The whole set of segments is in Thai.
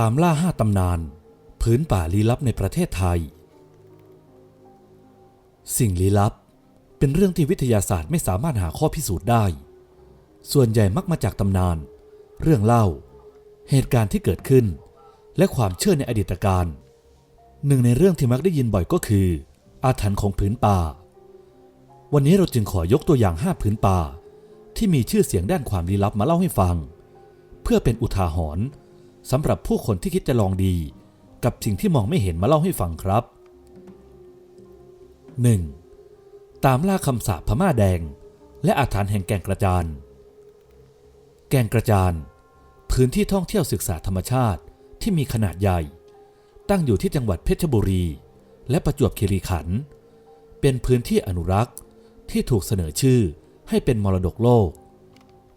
ตามล่าห้าตำนาน พื้นป่าลี้ลับในประเทศไทย สิ่งลี้ลับ เป็นเรื่องที่วิทยาศาสตร์ไม่สามารถหาข้อพิสูจน์ได้ ส่วนใหญ่มักมาจากตำนาน เรื่องเล่า เหตุการณ์ที่เกิดขึ้น และความเชื่อในอดีตการหนึ่งในเรื่องที่มักได้ยินบ่อยก็คือ อาถรรพ์ของผืนป่า วันนี้เราจึงขอยกตัวอย่างห้าผืนป่า ที่มีชื่อเสียงด้านความลี้ลับมาเล่าให้ฟัง เพื่อเป็นอุทาหรณ์ สำหรับผู้คนที่คิดจะลองดี กับสิ่งที่มองไม่เห็นมาเล่าให้ฟังครับ 1. ตามล่าคำสาปพม่าแดง และอาถรรพ์แห่งแก่งกระจาน แก่งกระจาน พื้นที่ท่องเที่ยวศึกษาธรรมชาติที่มีขนาดใหญ่ ตั้งอยู่ที่จังหวัดเพชรบุรี และประจวบคีรีขันธ์เป็นพื้นที่อนุรักษ์ที่ถูกเสนอชื่อให้เป็นมรดกโลก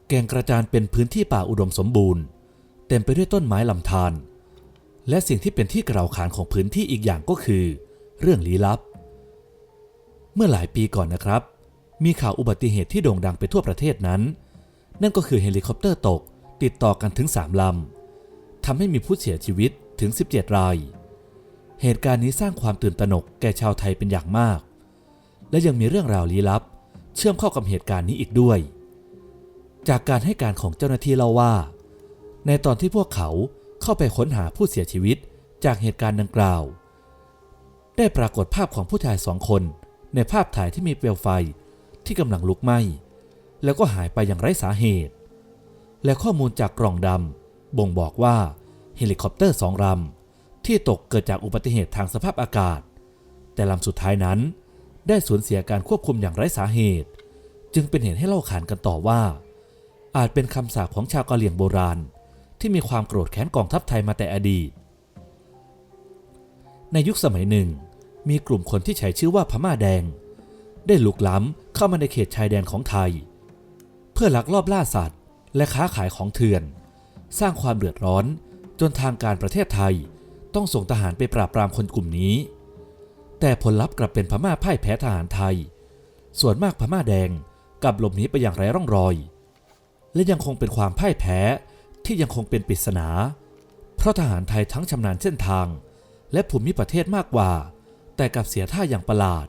แก่งกระจานเป็นพื้นที่ป่าอุดมสมบูรณ์ เต็มไปด้วยต้นไม้ลำธารและสิ่งที่เป็นที่กล่าวขานของพื้นที่อีกอย่างก็คือ เรื่องลี้ลับ เมื่อหลายปีก่อนนะครับ มีข่าวอุบัติเหตุที่โด่งดังไปทั่วประเทศนั้น นั่นก็คือเฮลิคอปเตอร์ตกติดต่อกันถึง3ลำทำให้มีผู้เสียชีวิตถึง 17 ราย เหตุการณ์นี้สร้างความตื่นตระหนกแก่ชาวไทยเป็นอย่างมาก และยังมีเรื่องราวลี้ลับ เชื่อมเข้ากับเหตุการณ์นี้อีกด้วย จากการให้การของเจ้าหน้าที่เล่าว่า ในตอนที่พวกเขาเข้าไปค้นหาผู้เสียชีวิตจากเหตุการณ์ดังกล่าว ได้ปรากฏภาพของผู้ชายสองคนในภาพถ่ายที่มีเปลวไฟที่กำลังลุกไหม้ แล้วก็หายไปอย่างไร้สาเหตุ และข้อมูลจากกล่องดำบ่งบอกว่าเฮลิคอปเตอร์สองลำที่ตกเกิดจากอุบัติเหตุทางสภาพอากาศ แต่ลำสุดท้ายนั้น ได้สูญเสียการควบคุมอย่างไร้สาเหตุ จึงเป็นเหตุให้เล่าขานกันต่อว่า อาจเป็นคำสาปของชาวกะเหรี่ยงโบราณ ที่มีความโกรธแค้นกองทัพไทยมาแต่อดีต ในยุคสมัยหนึ่ง มีกลุ่มคนที่ใช้ชื่อว่าพม่าแดง ได้ลุกล้ำเข้ามาในเขตชายแดนของไทย เพื่อลักลอบล่าสัตว์ และค้าขายของเถื่อน สร้างความเดือดร้อนจนทางการประเทศไทยต้องส่งทหารไปปราบปรามคนกลุ่มนี้ แต่ผลลัพธ์กลับเป็นพม่าพ่ายแพ้ทหารไทย ส่วนมากพม่าแดงกลับหลบหนีไปอย่างไร้ร่องรอย และยังคงเป็นความพ่ายแพ้ ที่ยังคงเป็นปริศนา เพราะทหารไทยทั้งชำนาญเส้นทาง และภูมิประเทศมากกว่า แต่กลับเสียท่าอย่างประหลาด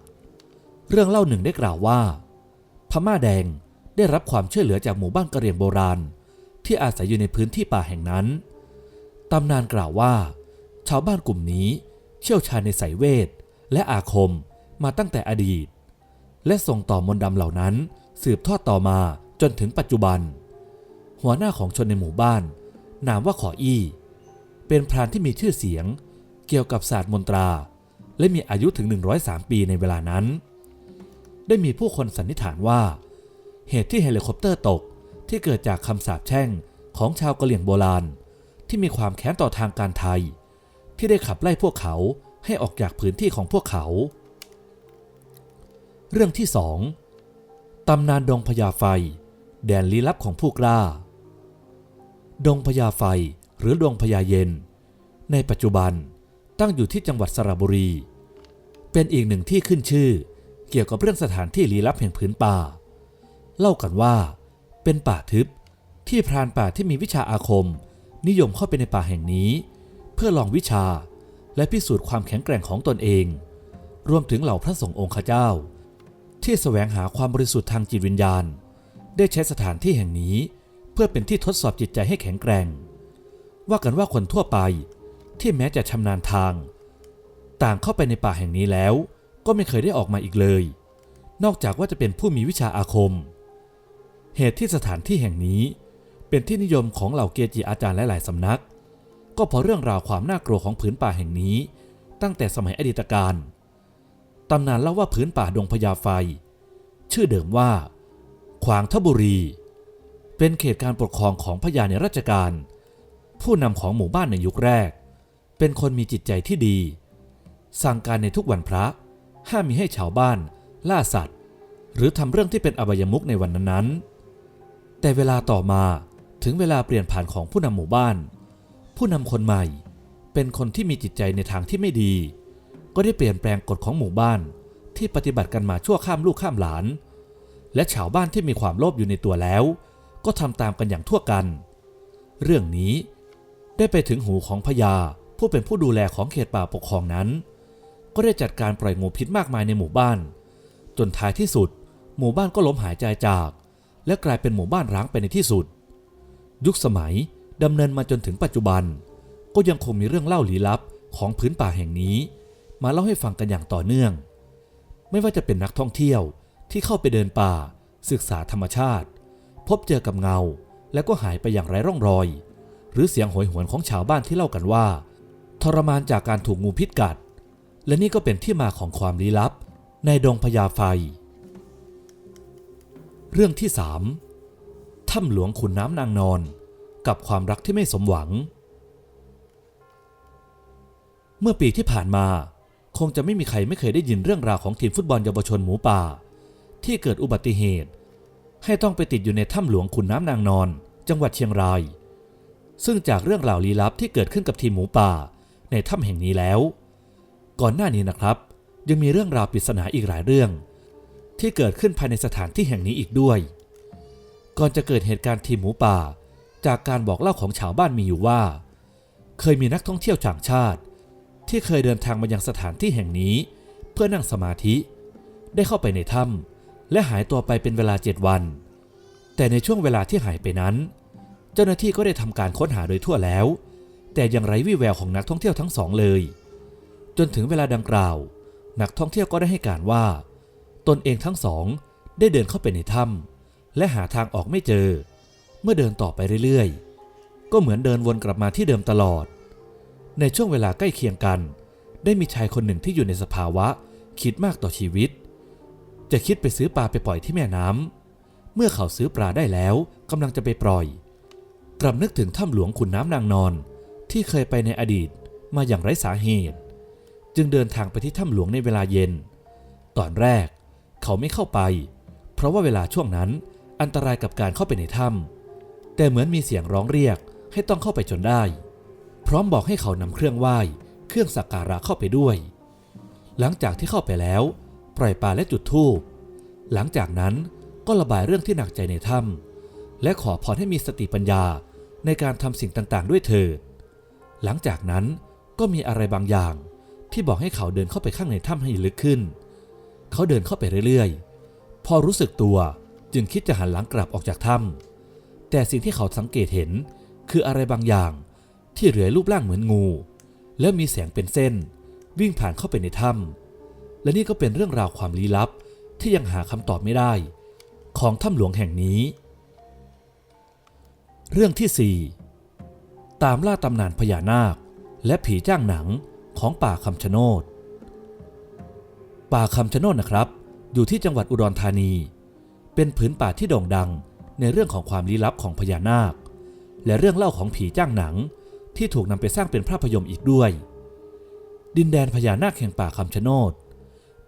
เรื่องเล่าหนึ่งได้กล่าวว่า พม่าแดงได้รับความช่วยเหลือจากหมู่บ้านกะเหรี่ยงโบราณ ที่อาศัยอยู่ในพื้นที่ป่าแห่งนั้นตำนานกล่าวว่า ชาวบ้านกลุ่มนี้เชี่ยวชาญในไสยเวท และอาคมมาตั้งแต่อดีต และส่งต่อมนต์ดำเหล่านั้นสืบทอดต่อมาจนถึงปัจจุบัน หัวหน้าของชนในหมู่บ้าน นามว่าขออี้ เป็นพรานที่มีชื่อเสียง เกี่ยวกับศาสตร์มนตรา และมีอายุถึง 103 ปีในเวลานั้น ได้มีผู้คนสันนิษฐานว่า เหตุที่เฮลิคอปเตอร์ตกที่เกิดจากคำสาปแช่งของชาวกะเหรี่ยงโบราณ ที่มีความแค้นต่อทางการไทย ที่ได้ขับไล่พวกเขาให้ออกจากพื้นที่ของพวกเขา เรื่องที่สองตำนานดงพญาไฟ แดนลี้ลับของผู้กล้า ดงพญาไฟหรือดงพญาเย็น ในปัจจุบันตั้งอยู่ที่จังหวัดสระบุรี เป็นอีกหนึ่งที่ขึ้นชื่อ เกี่ยวกับเรื่องสถานที่ลี้ลับแห่งพื้นป่า เล่ากันว่า เป็นป่าทึบที่พรานป่าที่มีวิชาอาคม นิยมเข้าไปในป่าแห่งนี้ เพื่อลองวิชาและพิสูจน์ความแข็งแกร่งของตนเอง รวมถึงเหล่าพระสงฆ์องค์ข้าเจ้า ที่แสวงหาความบริสุทธิ์ทางจิตวิญญาณ ได้ใช้สถานที่แห่งนี้ เพื่อเป็นที่ทดสอบจิตใจให้แข็งแกร่ง ว่ากันว่าคนทั่วไปที่แม้จะชำนาญทาง ต่างเข้าไปในป่าแห่งนี้แล้ว ก็ไม่เคยได้ออกมาอีกเลย นอกจากว่าจะเป็นผู้มีวิชาอาคม เหตุที่สถานที่แห่งนี้เป็นที่นิยมของเหล่าเกจิอาจารย์หลายๆสำนัก ก็เพราะเรื่องราวความน่ากลัวของผืนป่าแห่งนี้ ตั้งแต่สมัยอดีตการตำนานเล่าว่าผืนป่าดงพญาไฟ ชื่อเดิมว่า ขวางทบุรี เป็นเขตการปกครองของพญาในราชการ ผู้นำของหมู่บ้านในยุคแรก เป็นคนมีจิตใจที่ดี สั่งการในทุกวันพระ ห้ามมีให้ชาวบ้าน ล่าสัตว์ หรือทำเรื่องที่เป็นอบายมุกในวันนั้นๆ แต่เวลาต่อมาถึงเวลาเปลี่ยนผ่านของผู้นำหมู่บ้าน ผู้นำคนใหม่ เป็นคนที่มีจิตใจในทางที่ไม่ดี ก็ได้เปลี่ยนแปลงกฎของหมู่บ้านที่ปฏิบัติกันมาชั่วข้ามลูกข้ามหลาน และชาวบ้านที่มีความโลภอยู่ในตัวแล้ว ก็ทำตามกันอย่างทั่วกัน เรื่องนี้ได้ไปถึงหูของพญาผู้เป็นผู้ดูแลของเขตป่าปกครองนั้น ก็ได้จัดการปล่อยงูพิษมากมายในหมู่บ้าน จนท้ายที่สุด หมู่บ้านก็ล้มหายใจจาก และกลายเป็นหมู่บ้านร้างไปในที่สุด ยุคสมัยดำเนินมาจนถึงปัจจุบัน ก็ยังคงมีเรื่องเล่าลี้ลับของพื้นป่าแห่งนี้ มาเล่าให้ฟังกันอย่างต่อเนื่อง ไม่ว่าจะเป็นนักท่องเที่ยวที่เข้าไปเดินป่า ศึกษาธรรมชาติ พบเจอกับเงา แล้วก็หายไปอย่างไร้ร่องรอย หรือเสียงโหยหวนของชาวบ้านที่เล่ากันว่า ทรมานจากการถูกงูพิษกัด และนี่ก็เป็นที่มาของความลี้ลับ ในดงพญาไฟ เรื่องที่สามถ้ำหลวงขุนน้ำนางนอน กับความรักที่ไม่สมหวัง เมื่อปีที่ผ่านมา คงจะไม่มีใครไม่เคยได้ยินเรื่องราวของทีมฟุตบอลเยาวชนหมูป่า ที่เกิดอุบัติเหตุ ให้ต้องไปติดอยู่ในถ้ำหลวงขุนน้ำนางนอน จังหวัดเชียงราย ซึ่งจากเรื่องราวลี้ลับที่เกิดขึ้นกับทีมหมูป่า ในถ้ำแห่งนี้แล้ว ก่อนหน้านี้นะครับ ยังมีเรื่องราวปริศนาอีกหลายเรื่อง ที่เกิดขึ้นภายในสถานที่แห่งนี้อีกด้วย ก่อนจะเกิดเหตุการณ์ทีมหมูป่า จากการบอกเล่าของชาวบ้านมีอยู่ว่า เคยมีนักท่องเที่ยวต่างชาติ ที่เคยเดินทางมายังสถานที่แห่งนี้ เพื่อนั่งสมาธิ ได้เข้าไปในถ้ำ และหายตัวไปเป็นเวลาเจ็ดวัน แต่ในช่วงเวลาที่หายไปนั้น เจ้าหน้าที่ก็ได้ทำการค้นหาโดยทั่วแล้ว แต่ยังไร้วี่แววของนักท่องเที่ยวทั้งสองเลย จนถึงเวลาดังกล่าว นักท่องเที่ยวก็ได้ให้การว่า ตนเองทั้งสองได้เดินเข้าไปในถ้ำและหาทางออกไม่เจอ เมื่อเดินต่อไปเรื่อยๆ ก็เหมือนเดินวนกลับมาที่เดิมตลอด ในช่วงเวลาใกล้เคียงกัน ได้มีชายคนหนึ่งที่อยู่ในสภาวะคิดมากต่อชีวิต จะคิดไปซื้อปลาไปปล่อยที่แม่น้ำ เมื่อเขาซื้อปลาได้แล้วกำลังจะไปปล่อย กลับนึกถึงถ้ำหลวงขุนน้ำนางนอน ที่เคยไปในอดีตมาอย่างไร้สาเหตุ จึงเดินทางไปที่ถ้ำหลวงในเวลาเย็น ตอนแรกเขาไม่เข้าไป เพราะว่าเวลาช่วงนั้นอันตรายกับการเข้าไปในถ้ำแต่เหมือนมีเสียงร้องเรียกให้ต้องเข้าไปจนได้ พร้อมบอกให้เขานำเครื่องไหว้ เครื่องสักการะเข้าไปด้วย หลังจากที่เข้าไปแล้ว ปล่อยปลาและจุดธูปหลังจากนั้นก็ระบายเรื่องที่หนักใจในถ้ำและขอพรให้มีสติปัญญาในการทำสิ่งต่างๆ ด้วยเถิด หลังจากนั้นก็มีอะไรบางอย่างที่บอกให้เขาเดินเข้าไปข้างในถ้ำให้ลึกขึ้น เขาเดินเข้าไปเรื่อยๆ พอรู้สึกตัวจึงคิดจะหันหลังกลับออกจากถ้ำแต่สิ่งที่เขาสังเกตเห็นคืออะไรบางอย่างที่เหลือรูปร่างเหมือนงู แล้วมีแสงเป็นเส้น วิ่งผ่านเข้าไปในถ้ำ และนี่ก็เป็นเรื่องราวความลี้ลับที่ยังหาคำตอบไม่ได้ ของถ้ำหลวงแห่งนี้ เรื่องที่ 4 ตามล่าตำนานพญานาค และผีจ้างหนังของป่าคำชะโนด ป่าคำชะโนดนะครับ อยู่ที่จังหวัดอุดรธานี เป็นผืนป่าที่โด่งดังในเรื่องของความลี้ลับของพญานาค และเรื่องเล่าของผีจ้างหนังที่ถูกนำไปสร้างเป็นภาพยนตร์อีกด้วย ดินแดนพญานาคแห่งป่าคำชะโนด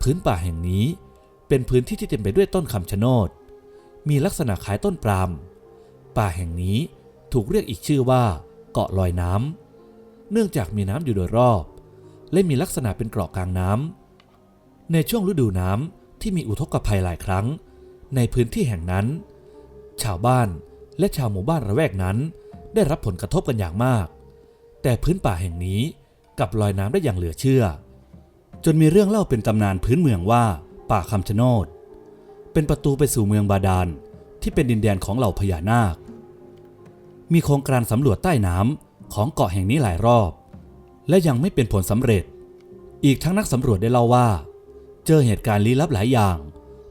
พื้นป่าแห่งนี้ เป็นพื้นที่ที่เต็มไปด้วยต้นคำชะโนด มีลักษณะคล้ายต้นปราม ป่าแห่งนี้ถูกเรียกอีกชื่อว่า เกาะลอยน้ำ เนื่องจากมีน้ำอยู่โดยรอบ และมีลักษณะเป็นเกาะกลางน้ำ ในช่วงฤดูน้ำที่มีอุทกภัยหลายครั้ง ในพื้นที่แห่งนั้น ชาวบ้านและชาวหมู่บ้านระแวกนั้นได้รับผลกระทบกันอย่างมาก แต่พื้นป่าแห่งนี้กลับลอยน้ำได้อย่างเหลือเชื่อ จนมีเรื่องเล่าเป็นตำนานพื้นเมืองว่า ป่าคำชะโนด เป็นประตูไปสู่เมืองบาดาลที่เป็นดินแดนของเหล่าพญานาค มีโครงการสำรวจใต้น้ำของเกาะแห่งนี้หลายรอบ และยังไม่เป็นผลสำเร็จ อีกทั้งนักสำรวจได้เล่าว่า เจอเหตุการณ์ลี้ลับหลายอย่าง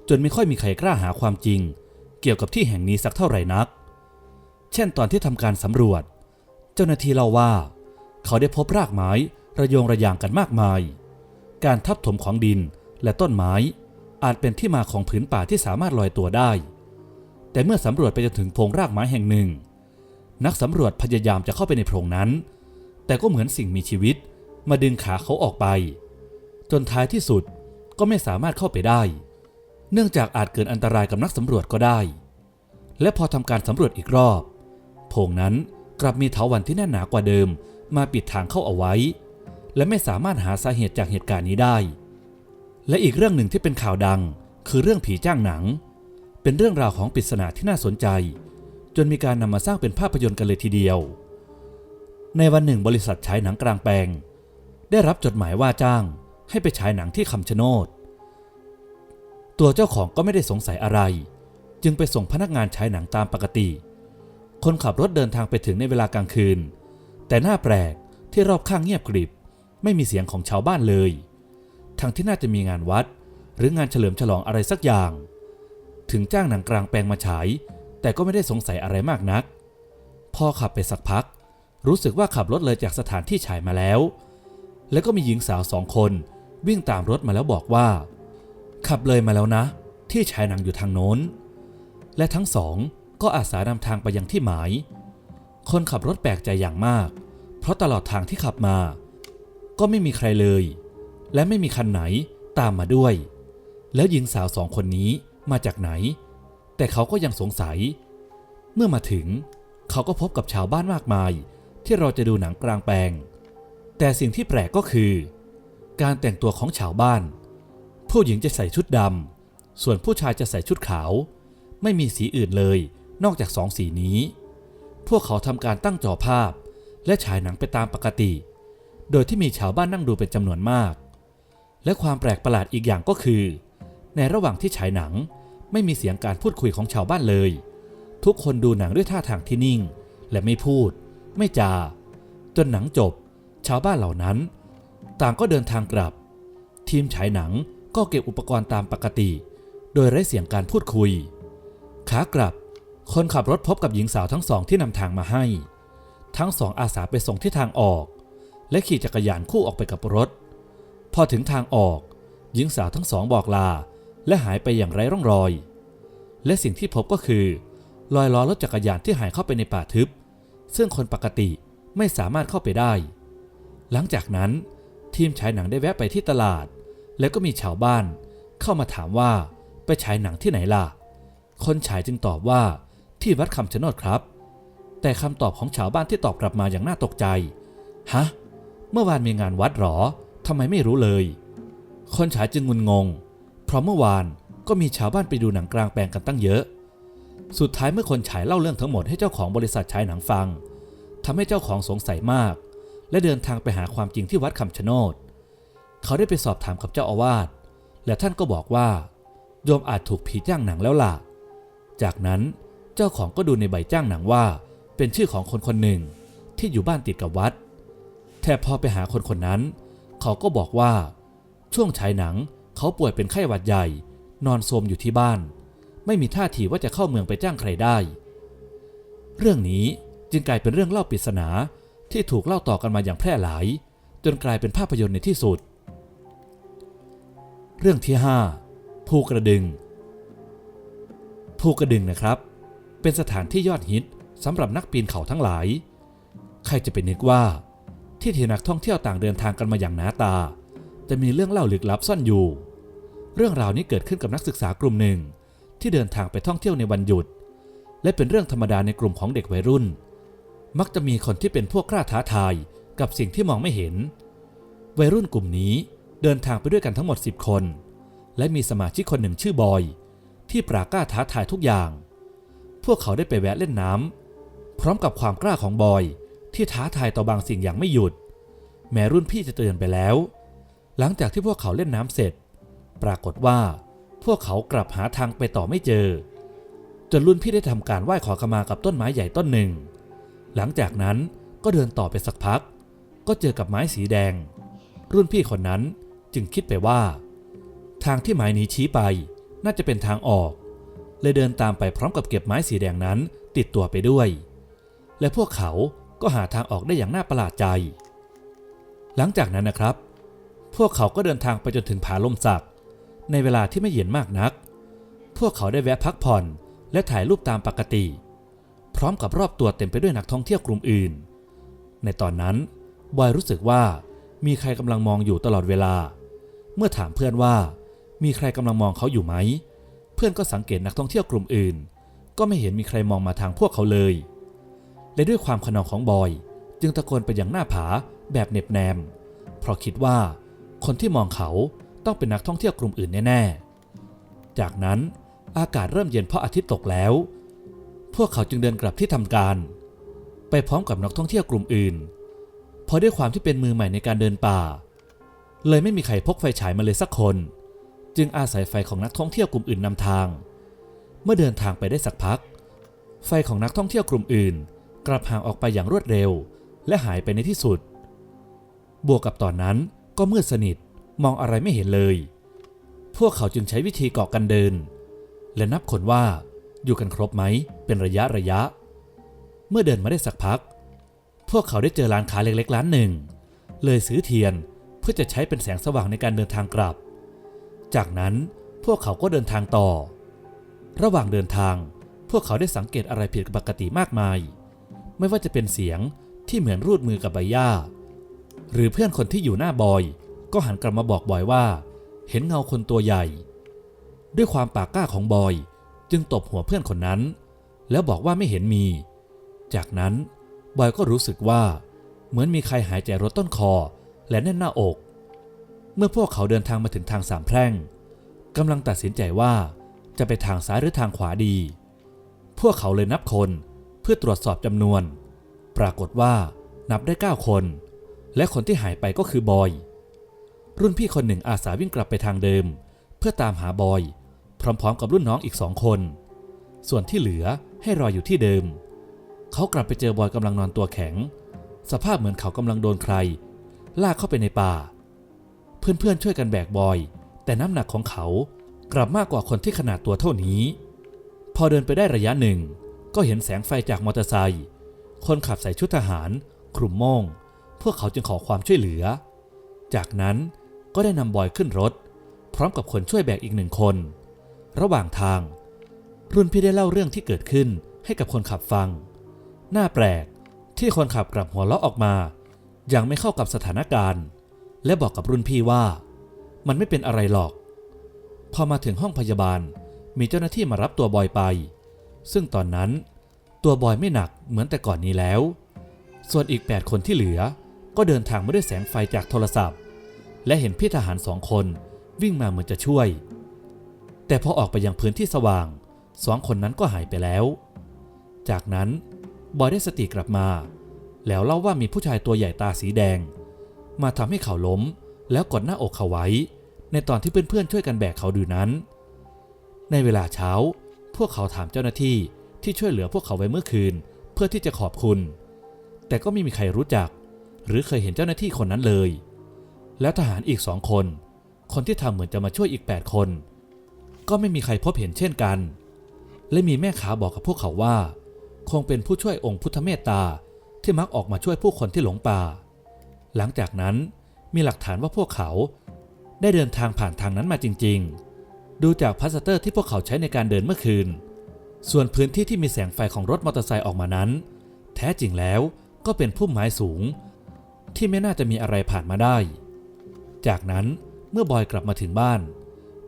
จนไม่ค่อยมีใครกล้าหาความจริง เกี่ยวกับที่แห่งนี้สักเท่าไหร่นัก เช่นตอนที่ทำการสำรวจ เจ้าหน้าที่เล่าว่า เขาได้พบรากไม้ระยงระยางกันมากมาย การทับถมของดินและต้นไม้ อาจเป็นที่มาของผืนป่าที่สามารถลอยตัวได้ แต่เมื่อสำรวจไปจนถึงโพรงรากไม้แห่งหนึ่ง นักสำรวจพยายามจะเข้าไปในโพรงนั้น แต่ก็เหมือนสิ่งมีชีวิต มาดึงขาเขาออกไป จนท้ายที่สุดก็ไม่สามารถเข้าไปได้ เนื่องจากอาจเกิดอันตรายกับนักสำรวจก็ได้ และพอทำการสำรวจอีกรอบ โพรงนั้นกลับมีเถาวัลย์ที่แน่นหนากว่าเดิมมาปิดทางเข้าเอาไว้ และไม่สามารถหาสาเหตุจากเหตุการณ์นี้ได้ และอีกเรื่องหนึ่งที่เป็นข่าวดัง คือเรื่องผีจ้างหนัง เป็นเรื่องราวของปริศนาที่น่าสนใจ จนมีการนำมาสร้างเป็นภาพยนตร์กันเลยทีเดียว ในวันหนึ่งบริษัทฉายหนังกลางแปลง ได้รับจดหมายว่าจ้าง ให้ไปฉายหนังที่คำชะโนด ตัวเจ้าของก็ไม่ได้สงสัยอะไร จึงไปส่งพนักงานฉายหนังตามปกติ คนขับรถเดินทางไปถึงในเวลากลางคืน แต่หน้าแปลกที่รอบข้างเงียบกริบ ไม่มีเสียงของชาวบ้านเลย ทั้งที่น่าจะมีงานวัด หรืองานเฉลิมฉลองอะไรสักอย่าง ถึงจ้างหนังกลางแปลงมาฉาย แต่ก็ไม่ได้สงสัยอะไรมากนัก พอขับไปสักพัก รู้สึกว่าขับรถเลยจากสถานที่ฉายมาแล้ว แล้วก็มีหญิงสาวสองคนวิ่งตามรถมาแล้วบอกว่า ขับเลยมาแล้วนะ ที่ฉายหนังอยู่ทางโน้น และทั้งสองก็อาสานำทางไปยังที่หมาย คนขับรถแปลกใจอย่างมาก เพราะตลอดทางที่ขับมา ก็ไม่มีใครเลย และไม่มีคันไหนตามมาด้วย แล้วหญิงสาวสองคนนี้มาจากไหน แต่เขาก็ยังสงสัย เมื่อมาถึงเขาก็พบกับชาวบ้านมากมาย ที่เราจะดูหนังกลางแปลง แต่สิ่งที่แปลกก็คือ การแต่งตัวของชาวบ้าน ผู้หญิงจะใส่ชุดดำส่วนผู้ชายจะใส่ชุดขาว ไม่มีสีอื่นเลยนอกจากสองสีนี้ พวกเขาทำการตั้งจอภาพ และฉายหนังไปตามปกติ โดยที่มีชาวบ้านนั่งดูเป็นจำนวนมาก และความแปลกประหลาดอีกอย่างก็คือ ในระหว่างที่ฉายหนังไม่มีเสียงการพูดคุยของชาวบ้านเลย ทุกคนดูหนังด้วยท่าทางที่นิ่ง และไม่พูด ไม่จา จนหนังจบ ชาวบ้านเหล่านั้น ต่างก็เดินทางกลับ ทีมฉายหนังก็เก็บอุปกรณ์ตามปกติ โดยไร้เสียงการพูดคุย ขากลับ คนขับรถพบกับหญิงสาวทั้งสองที่นำทางมาให้ ทั้งสองอาสาไปส่งที่ทางออก และขี่จักรยานคู่ออกไปกับรถ พอถึงทางออก หญิงสาวทั้งสองบอกลา และหายไปอย่างไร้ร่องรอย และสิ่งที่พบก็คือรอยล้อรถจักรยานที่หายเข้าไปในป่าทึบ ซึ่งคนปกติไม่สามารถเข้าไปได้ หลังจากนั้น ทีมฉายหนังได้แวะไปที่ตลาด แล้วก็มีชาวบ้าน เข้ามาถามว่าไปฉายหนังที่ไหนล่ะ คนฉายจึงตอบว่าที่วัดคำชะโนดครับ แต่คำตอบของชาวบ้านที่ตอบกลับมาอย่างน่าตกใจ ฮะ เมื่อวานมีงานวัดหรอทำไมไม่รู้เลย คนฉายจึงงุนงง เพราะเมื่อวานก็มีชาวบ้านไปดูหนังกลางแปลงกันตั้งเยอะ สุดท้ายเมื่อคนฉายเล่าเรื่องทั้งหมดให้เจ้าของบริษัทฉายหนังฟังทำให้เจ้าของสงสัยมาก และเดินทางไปหาความจริงที่วัดคำชะโนด เขาได้ไปสอบถามกับเจ้าอาวาส และท่านก็บอกว่า โยมอาจถูกผีจ้างหนังแล้วล่ะ จากนั้นเจ้าของก็ดูในใบจ้างหนังว่า เป็นชื่อของคนคนหนึ่งที่อยู่บ้านติดกับวัด แต่พอไปหาคนคนนั้น เขาก็บอกว่า ช่วงฉายหนังเขาป่วยเป็นไข้หวัดใหญ่ นอนโทมอยู่ที่บ้าน ไม่มีท่าทีว่าจะเข้าเมืองไปจ้างใครได้ เรื่องนี้จึงกลายเป็นเรื่องเล่าปริศนาที่ถูกเล่าต่อกันมาอย่างแพร่หลาย จนกลายเป็นภาพยนตร์ในที่สุด เรื่องที่ 5 ภูกระดึง ภูกระดึงนะครับ เป็นสถานที่ยอดฮิตสำหรับนักปีนเขาทั้งหลาย ใครจะไปนึกว่า ที่ที่นักท่องเที่ยวต่างเดินทางกันมาอย่างหนาตา จะมีเรื่องเล่าลึกลับซ่อนอยู่ เรื่องราวนี้เกิดขึ้นกับนักศึกษากลุ่มหนึ่ง ที่เดินทางไปท่องเที่ยวในวันหยุด และเป็นเรื่องธรรมดาในกลุ่มของเด็กวัยรุ่น มักจะมีคนที่เป็นพวกกล้าท้าทายกับสิ่งที่มองไม่เห็น วัยรุ่นกลุ่มนี้เดินทางไปด้วยกันทั้งหมด 10 คน และมีสมาชิกคนหนึ่งชื่อบอย ที่ปรากล้าท้าทายทุกอย่าง พวกเขาได้ไปแวะเล่นน้ำพร้อมกับความกล้าของบอย ที่ท้าทายต่อบางสิ่งอย่างไม่หยุด แม้รุ่นพี่จะเตือนไปแล้ว หลังจากที่พวกเขาเล่นน้ำเสร็จ ปรากฏว่า พวกเขากลับหาทางไปต่อไม่เจอ จนรุ่นพี่ได้ทำการไหว้ขอขมากับต้นไม้ใหญ่ต้นหนึ่ง หลังจากนั้นก็เดินต่อไปสักพัก ก็เจอกับไม้สีแดง รุ่นพี่คนนั้นจึงคิดไปว่า ทางที่ไม้นี้ชี้ไปน่าจะเป็นทางออก เลยเดินตามไปพร้อมกับเก็บไม้สีแดงนั้นติดตัวไปด้วย และพวกเขา ก็หาทางออกได้อย่างน่าประหลาดใจ หลังจากนั้นนะครับ พวกเขาก็เดินทางไปจนถึงผาลมสัก ในเวลาที่ไม่เย็นมากนัก พวกเขาได้แวะพักผ่อนและถ่ายรูปตามปกติ พร้อมกับรอบตัวเต็มไปด้วยนักท่องเที่ยวกลุ่มอื่น ในตอนนั้นบอยรู้สึกว่ามีใครกำลังมองอยู่ตลอดเวลา เมื่อถามเพื่อนว่า มีใครกำลังมองเขาอยู่ไหม เพื่อนก็สังเกตนักท่องเที่ยวกลุ่มอื่น ก็ไม่เห็นมีใครมองมาทางพวกเขาเลย และด้วยความขนองของบอย จึงตะโกนไปอย่างหน้าผาแบบเหน็บแนม เพราะคิดว่าคนที่มองเขาต้องเป็นนักท่องเที่ยวกลุ่มอื่นแน่ๆ จากนั้นอากาศเริ่มเย็นเพราะอาทิตย์ตกแล้ว พวกเขาจึงเดินกลับที่ทำการ ไปพร้อมกับนักท่องเที่ยวกลุ่มอื่น เพอด้วยความที่เป็นมือใหม่ในการเดินป่า เลยไม่มีใครพกไฟฉายมาเลยสักคน จึงอาศัยไฟของนักท่องเที่ยวกลุ่มอื่นนำทาง เมื่อเดินทางไปได้สักพัก ไฟของนักท่องเที่ยวกลุ่มอื่น กลับห่างออกไปอย่างรวดเร็ว และหายไปในที่สุด บวกกับตอนนั้นก็มืดสนิทมองอะไรไม่เห็นเลย พวกเขาจึงใช้วิธีเกาะกันเดิน และนับคนว่าอยู่กันครบไหมเป็นระยะระยะ เมื่อเดินมาได้สักพัก พวกเขาได้เจอร้านค้าเล็กๆร้านหนึ่ง เลยซื้อเทียนเพื่อจะใช้เป็นแสงสว่างในการเดินทางกลับ จากนั้นพวกเขาก็เดินทางต่อ ระหว่างเดินทางพวกเขาได้สังเกตอะไรผิดปกติมากมาย ไม่ว่าจะเป็นเสียงที่เหมือนรูดมือกับใบหญ้า หรือเพื่อนคนที่อยู่หน้าบอย ก็หันกลับมาบอกบอยว่า เห็นเงาคนตัวใหญ่ ด้วยความปากกล้าของบอย จึงตบหัวเพื่อนคนนั้น แล้วบอกว่าไม่เห็นมี จากนั้นบอยก็รู้สึกว่า เหมือนมีใครหายใจรถต้นคอและแน่นหน้าอก เมื่อพวกเขาเดินทางมาถึงทางสามแพร่งกำลังตัดสินใจว่าจะไปทางซ้ายหรือทางขวาดี พวกเขาเลยนับคน เพื่อตรวจสอบจำนวน ปรากฏว่านับได้ 9 คน และคนที่หายไปก็คือบอย รุ่นพี่คนหนึ่งอาสาวิ่งกลับไปทางเดิม เพื่อตามหาบอย พร้อมๆ กับรุ่นน้องอีกสองคน ส่วนที่เหลือให้รออยู่ที่เดิม เขากลับไปเจอบอยกำลังนอนตัวแข็ง สภาพเหมือนเขากำลังโดนใคร ลากเข้าไปในป่า เพื่อนๆช่วยกันแบกบอย แต่น้ำหนักของเขากลับมากกว่าคนที่ขนาดตัวเท่านี้ พอเดินไปได้ระยะหนึ่ง ก็เห็นแสงไฟจากมอเตอร์ไซค์คนขับใส่ชุดทหารคลุมโม่ง พวกเขาจึงขอความช่วยเหลือ จากนั้นก็ได้นำบอยขึ้นรถ พร้อมกับคนช่วยแบกอีกหนึ่งคน ระหว่างทาง รุ่นพี่ได้เล่าเรื่องที่เกิดขึ้นให้กับคนขับฟัง น่าแปลกที่คนขับกลับหัวเราะออกมา ยังไม่เข้ากับสถานการณ์ และบอกกับรุ่นพี่ว่า มันไม่เป็นอะไรหรอก พอมาถึงห้องพยาบาลมีเจ้าหน้าที่มารับตัวบอยไป ซึ่งตอนนั้นตัวบอยไม่หนักเหมือนแต่ก่อนนี้แล้ว ส่วนอีก 8 คนที่เหลือก็เดินทางมาด้วยแสงไฟจากโทรศัพท์ และเห็นพี่ทหารสองคนวิ่งมาเหมือนจะช่วย แต่พอออกไปยังพื้นที่สว่างสองคนนั้นก็หายไปแล้ว จากนั้นบอยได้สติกลับมา แล้วเล่าว่ามีผู้ชายตัวใหญ่ตาสีแดง มาทำให้เขาล้มแล้วกดหน้าอกเขาไว้ ในตอนที่เพื่อนๆช่วยกันแบกเขาดูนั้น ในเวลาเช้า พวกเขาถามเจ้าหน้าที่ที่ช่วยเหลือพวกเขาไว้เมื่อคืน เพื่อที่จะขอบคุณ แต่ก็ไม่มีใครรู้จัก หรือเคยเห็นเจ้าหน้าที่คนนั้นเลย แล้วทหารอีกสองคน คนที่ทำเหมือนจะมาช่วยอีก 8 คน ก็ไม่มีใครพบเห็นเช่นกัน และมีแม่ขาบอกกับพวกเขาว่า คงเป็นผู้ช่วยองค์พุทธเมตตาที่มักออกมาช่วยผู้คนที่หลงป่า หลังจากนั้นมีหลักฐานว่าพวกเขาได้เดินทางผ่านทางนั้นมาจริง ๆ ดูจากพลาสเตอร์ที่พวกเขาใช้ในการเดินเมื่อคืน ส่วนพื้นที่ที่มีแสงไฟของรถมอเตอร์ไซค์ออกมานั้น แท้จริงแล้วก็เป็นพุ่มไม้สูง ที่ไม่น่าจะมีอะไรผ่านมาได้ จากนั้นเมื่อบอยกลับมาถึงบ้าน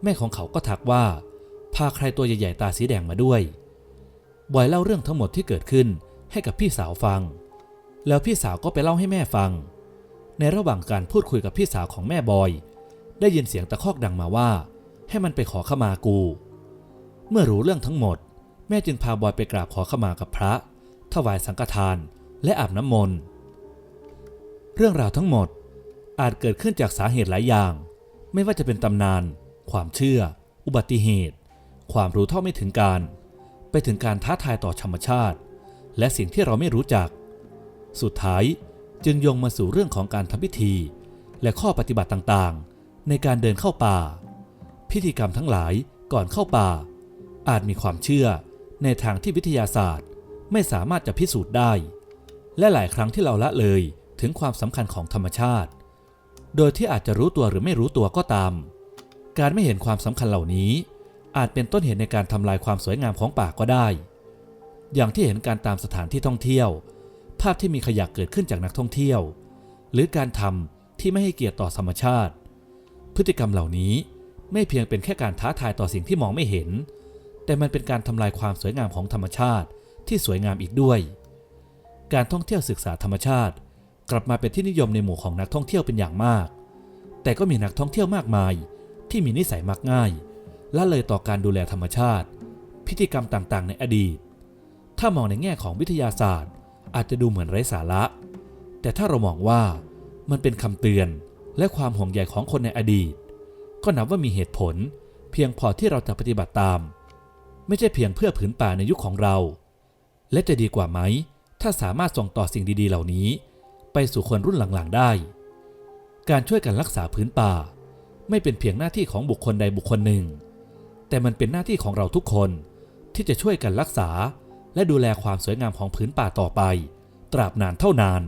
แม่ของเขาก็ทักว่า พาใครตัวใหญ่ๆตาสีแดงมาด้วย บอยเล่าเรื่องทั้งหมดที่เกิดขึ้นให้กับพี่สาวฟัง แล้วพี่สาวก็ไปเล่าให้แม่ฟัง ในระหว่างการพูดคุยกับพี่สาวของแม่บอย ได้ยินเสียงตะคอกดังมาว่า ให้มันไปขอขมากู เมื่อรู้เรื่องทั้งหมด แม่จึงพาบอยไปกราบขอขมากับพระ ถวายสังฆทานและอาบน้ำมนต์เรื่องราวทั้งหมดอาจเกิดขึ้นจากสาเหตุหลายอย่าง ไม่ว่าจะเป็นตำนาน ความเชื่อ อุบัติเหตุ ความรู้เท่าไม่ถึงการ ไปถึงการท้าทายต่อธรรมชาติ และสิ่งที่เราไม่รู้จัก สุดท้ายจึงโยงมาสู่เรื่องของการทำพิธี และข้อปฏิบัติต่างๆ ในการเดินเข้าป่า พิธีกรรมทั้งหลายก่อนเข้าป่า อาจมีความเชื่อในทางที่วิทยาศาสตร์ ไม่สามารถจะพิสูจน์ได้ และหลายครั้งที่เราละเลยถึงความสำคัญของธรรมชาติ โดยที่อาจจะรู้ตัวหรือไม่รู้ตัวก็ตาม การไม่เห็นความสำคัญเหล่านี้ อาจเป็นต้นเหตุในการทำลายความสวยงามของป่าก็ได้ อย่างที่เห็นการตามสถานที่ท่องเที่ยว ภาพที่มีขยะเกิดขึ้นจากนักท่องเที่ยว หรือการทำที่ไม่ให้เกียรติต่อธรรมชาติ พฤติกรรมเหล่านี้ ไม่เพียงเป็นแค่การท้าทายต่อสิ่งที่มองไม่เห็น แต่มันเป็นการทำลายความสวยงามของธรรมชาติที่สวยงามอีกด้วย การท่องเที่ยวศึกษาธรรมชาติ กลับมาเป็นที่นิยมในหมู่ของนักท่องเที่ยวเป็นอย่างมาก แต่ก็มีนักท่องเที่ยวมากมาย ที่มีนิสัยมักง่ายละเลยต่อการดูแลธรรมชาติ พิธีกรรมต่างๆ ในอดีต ถ้ามองในแง่ของวิทยาศาสตร์ อาจจะดูเหมือนไร้สาระ แต่แต่ถ้าเรามองว่ามันเป็นคำเตือนและความห่วงใยของคนในอดีต ก็นับว่ามีเหตุผล เพียงพอที่เราจะปฏิบัติตาม ไม่ใช่เพียงเพื่อผืนป่าในยุคของเรา และจะดีกว่าไหม ถ้าสามารถส่งต่อสิ่งดีๆ เหล่านี้ ไปสู่คนรุ่นหลังๆ ได้ การช่วยกันรักษาพื้นป่า ไม่เป็นเพียงหน้าที่ของบุคคลใดบุคคลหนึ่ง แต่มันเป็นหน้าที่ของเราทุกคนที่จะช่วยกันรักษา และดูแลความสวยงามของพื้นป่าต่อไป ตราบนานเท่านาน